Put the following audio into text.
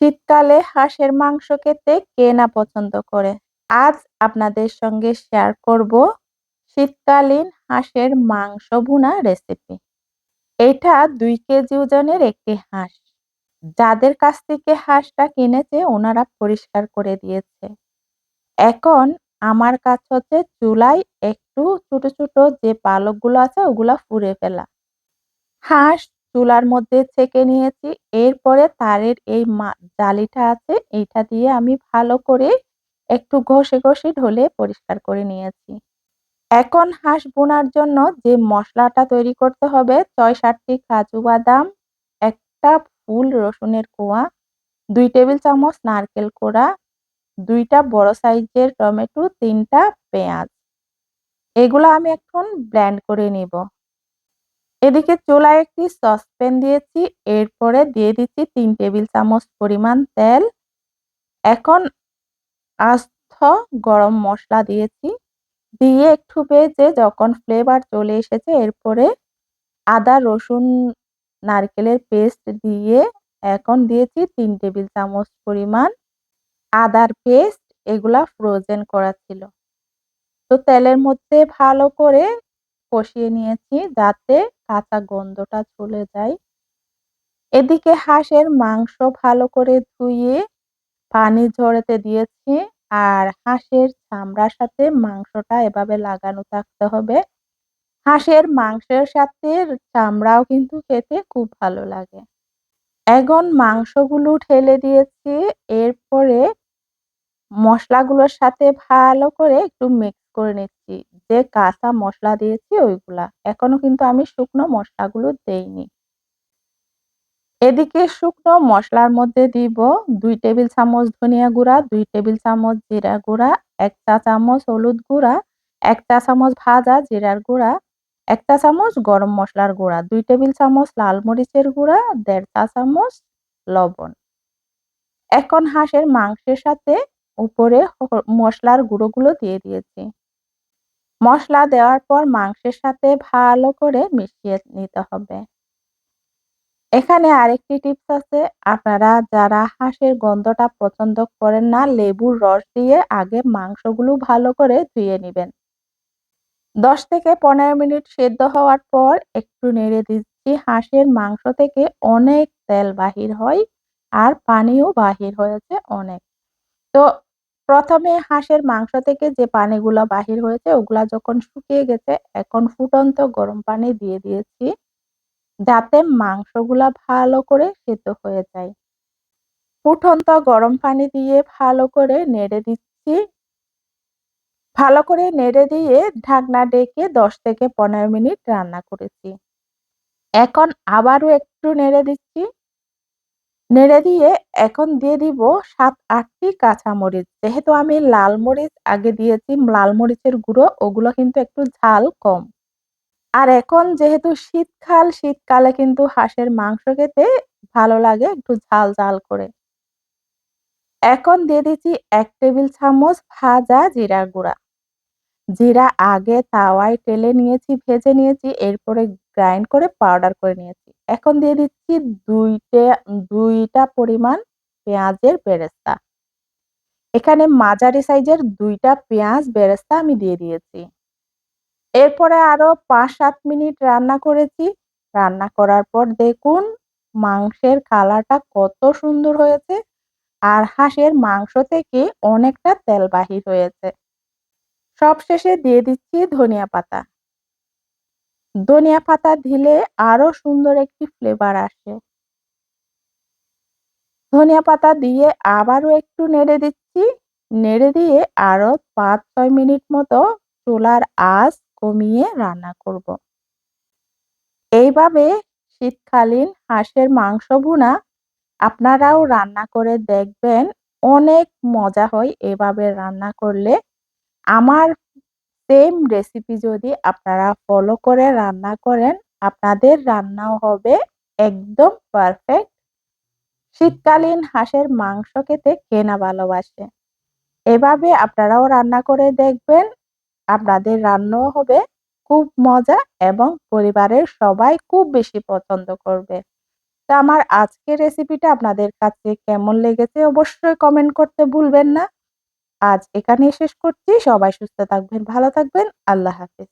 শীতকালে হাঁসের মাংস খেতে কে না পছন্দ করে? আজ আপনাদের সঙ্গে শেয়ার করব শীতকালীন হাঁসের মাংস ভুনা রেসিপি এটা দুই কেজি ওজনের একটি হাঁস। যাদের কাছ থেকে হাঁসটা কিনেছে, ওনারা পরিষ্কার করে দিয়েছে। এখন আমার কাছ হচ্ছে চুলায় একটু ছোট ছোট যে পালকগুলো আছে, ওগুলা ফুরে ফেলা। হাঁস চুলার মধ্যে ছেঁকে নিয়েছি। এরপরে তারের এই জালিটা আছে, এইটা দিয়ে আমি ভালো করে একটু ঘষে ঘষে ঢলে পরিষ্কার করে নিয়েছি। এখন হাঁস বোনার জন্য যে মশলাটা তৈরি করতে হবে ছয় সাতটি কাজু বাদাম, একটা ফুল রসুনের কোয়া, দুই টেবিল চামচ নারকেল কোড়া, দুইটা বড় সাইজের টমেটো, তিনটা পেঁয়াজ। এগুলো আমি এখন ব্ল্যান্ড করে নিব। এদিকে চুলায় একটি সসপ্যান দিয়েছি, এরপরে দিয়ে দিচ্ছি তিন টেবিল চামচ পরিমাণ তেল। এখন আস্থ গরম মশলা দিয়েছি। দিয়ে একটু ভেজে যখন ফ্লেভার চলে এসেছে, এরপরে আদা, রসুন, নারকেলের পেস্ট দিয়ে এখন দিয়েছি তিন টেবিল চামচ পরিমাণ আদার পেস্ট এগুলা ফ্রোজেন করা ছিল। তো তেলের মধ্যে ভালো করে কষিয়ে নিয়েছি যাতে কাঁচা গন্ধটা চলে যায়। এদিকে হাঁসের মাংস ভালো করে ধুয়ে পানি ঝরতে দিয়েছি আর হাঁসের চামড়ার সাথে মাংসটা এভাবে লাগানো থাকতে হবে। হাঁসের মাংসের সাথে চামড়াও কিন্তু খেতে খুব ভালো লাগে। এখন মাংসগুলো ঠেলে দিয়েছি, এরপরে মশলাগুলোর সাথে ভালো করে একটু মিক্স করে নিচ্ছি। যে কাঁচা মশলা দিয়েছি ওইগুলা। এখনও কিন্তু আমি শুকনো মশলাগুলো দেইনি। এদিকে শুকনো মশলার মধ্যে দিব দুই টেবিল চামচ ধনিয়া গুঁড়া, দুই টেবিল চামচ জিরা গুঁড়া, এক চা চামচ হলুদ গুঁড়া, এক চা চামচ ভাজা জিরার গুঁড়া, এক চা চামচ গরম মশলার গুঁড়া, দুই টেবিল চামচ লাল মরিচের গুঁড়া, দেড় চা চামচ লবণ। এখন হাঁসের মাংসের সাথে উপরে মশলার গুঁড়োগুলো দিয়ে দিয়েছি। মশলা দেওয়ার পর মাংসের সাথে ভালো করে মিশিয়ে নিতে হবে। এখানে আরেকটি টিপস আছে। আপনারা যারা হাঁসের গন্ধটা পছন্দ করেন না, লেবুর রস দিয়ে আগে মাংসগুলো ভালো করে ধুয়ে নেবেন। দশ থেকে পনেরো মিনিট সেদ্ধ হওয়ার পর একটু নেড়ে দিচ্ছি। হাঁসের মাংস থেকে অনেক তেল বাহির হয় আর পানিও বাহির হয়েছে অনেক। তো প্রথমে হাঁসের মাংস থেকে যে পানিগুলো বাহির হয়েছে, ওগুলা যখন শুকিয়ে গেছে, এখন ফুটন্ত গরম পানি দিয়ে দিয়েছি যাতে মাংসগুলা ভালো করে সেদ্ধ হয়ে যায়। ফুটন্ত গরম পানি দিয়ে ভালো করে নেড়ে দিচ্ছি। ভালো করে নেড়ে দিয়ে ঢাকনা ডেকে দশ থেকে পনেরো মিনিট রান্না করেছি। এখন আবারও একটু নেড়ে দিচ্ছি। নেড়ে দিয়ে এখন দিয়ে দিব সাত আটটি কাঁচামরিচ। যেহেতু আমি লাল মরিচ, আগে দিয়েছি লাল মরিচের গুঁড়ো, ওগুলো কিন্তু একটু ঝাল কম। আর এখন যেহেতু শীতকাল, শীতকালে কিন্তু হাঁসের মাংস খেতে ভালো লাগে একটু ঝাল ঝাল করে। এখন দিয়ে দিচ্ছি এক টেবিল চামচ ভাজা জিরা গুঁড়া। জিরা আগে তাওয়ায় টেলে নিয়েছি, ভেজে নিয়েছি, এরপরে গ্রাইন্ড করে পাউডার করে নিয়েছি। এখন দিয়ে দিচ্ছি দুইটা দুইটা পরিমাণ পেঁয়াজের বেরেস্তা। এখানে মাঝারি সাইজের দুইটা পেঁয়াজ বেরেস্তা আমি দিয়ে দিয়েছি। এরপরে আরও পাঁচ সাত মিনিট রান্না করেছি। রান্না করার পর দেখুন মাংসের কালারটা কত সুন্দর হয়েছে। আর হাঁসের মাংস থেকে অনেকটা তেল বাহির হয়েছে। সব শেষে দিয়ে দিচ্ছি ধনিয়া পাতা। ধনিয়া পাতা দিলে আরও সুন্দর একটি ফ্লেভার আসে। ধনিয়া পাতা দিয়ে আবারও একটু নেড়ে দিচ্ছি। নেড়ে দিয়ে আরও পাঁচ ছয় মিনিট মতো চুলার আঁচ কমিয়ে রান্না করব। এইভাবে শীতকালীন হাঁসের মাংস ভুনা আপনারাও রান্না করে দেখবেন, অনেক মজা হয় এভাবে রান্না করলে। আমার সেম রেসিপি যদি আপনারা ফলো করে রান্না করেন, আপনাদের রান্নাও হবে একদম পারফেক্ট শীতকালীন হাঁসের মাংস খেতে কেনা ভালোবাসে। এভাবে আপনারাও রান্না করে দেখবেন, আপনাদের রান্নাও হবে, খুব মজা এবং পরিবারের সবাই খুব বেশি পছন্দ করবে। তো আমার আজকের রেসিপিটা আপনাদের কাছে কেমন লেগেছে অবশ্যই কমেন্ট করতে ভুলবেন না। আজ এখানে শেষ করছি। সবাই সুস্থ থাকবেন ভালো থাকবেন। আল্লাহ হাফেজ।